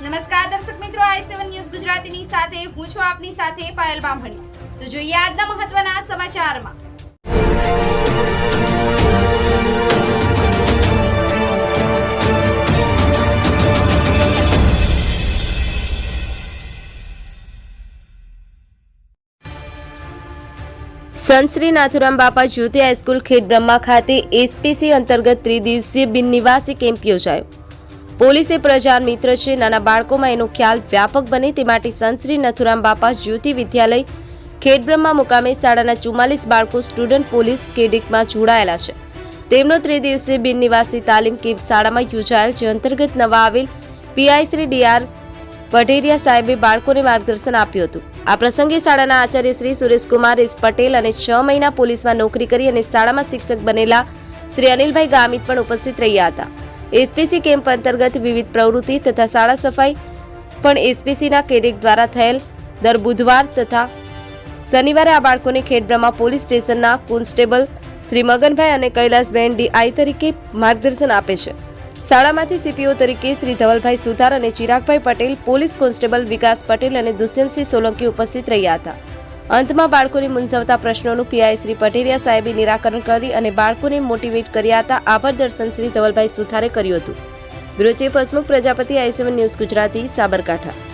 નમસ્કાર દર્શક મિત્રો, આઈ સેવન ન્યૂઝ ગુજરાતીની સાથે, હું છું આપની સાથે પાયલ બામણી. તો જોઈએ આજના મહત્વના સમાચારમાં. સંત શ્રી નાથુરામ બાપા જ્યોતિ હાઈસ્કૂલ ખેડ બ્રહ્મા ખાતે એસપીસી અંતર્ગત ત્રિદિવસીય બિનનિવાસી કેમ્પ યોજાયો. પોલીસે પ્રજાર મિત્ર છે. નાના બાળકોમાં એનો ખ્યાલ વ્યાપક બને તે માટે સંતશ્રી નથુરામ બાપા જ્યોતિ વિદ્યાલય ખેડબ્રહ્મા મુકામે શાળાના ચુમ્માલીસ બાળકો સ્ટુડન્ટ પોલીસ કેડેટમાં જોડાયેલા છે. તેમનો ત્રિદિવસીય બિનનિવાસી તાલીમ કેમ્પ શાળામાં યોજાયેલ જે અંતર્ગત નવા આવેલ પીઆઈ શ્રી ડીઆર વઢેરિયા સાહેબે બાળકોને માર્ગદર્શન આપ્યું હતું. આ પ્રસંગે શાળાના આચાર્ય શ્રી સુરેશકુમાર એસ પટેલ અને છ મહિના પોલીસમાં નોકરી કરી અને શાળામાં શિક્ષક બનેલા શ્રી અનિલભાઈ ગામિત પણ ઉપસ્થિત રહ્યા હતા. એસપીસી કેમ્પ અંતર્ગત વિવિધ પ્રવૃત્તિ તથા શાળા સફાઈ પણ એસપીસીના કેડેટ દ્વારા થયેલ દર બુધવાર તથા શનિવારે આ બાળકોને ખેડબ્રહ્મા પોલીસ સ્ટેશનના કોન્સ્ટેબલ શ્રી મગનભાઈ અને કૈલાસબેન ડીઆઈ તરીકે માર્ગદર્શન આપે છે. શાળામાંથી સીપીઓ તરીકે શ્રી ધવલભાઈ સુથાર અને ચિરાગભાઈ પટેલ, પોલીસ કોન્સ્ટેબલ વિકાસ પટેલ અને દુષ્યંતસિંહ સોલંકી ઉપસ્થિત રહ્યા હતા. અંતમાં બાળકોને મૂંઝવતા પ્રશ્નોનું પીઆઈ શ્રી પટેરિયા સાહેબે નિરાકરણ કરી અને બાળકોને મોટિવેટ કર્યા હતા આભાર દર્શન શ્રી ધવલભાઈ સુથારે કર્યું હતું. Bureau chief Prajapati I news Gujarati, Sabarkantha.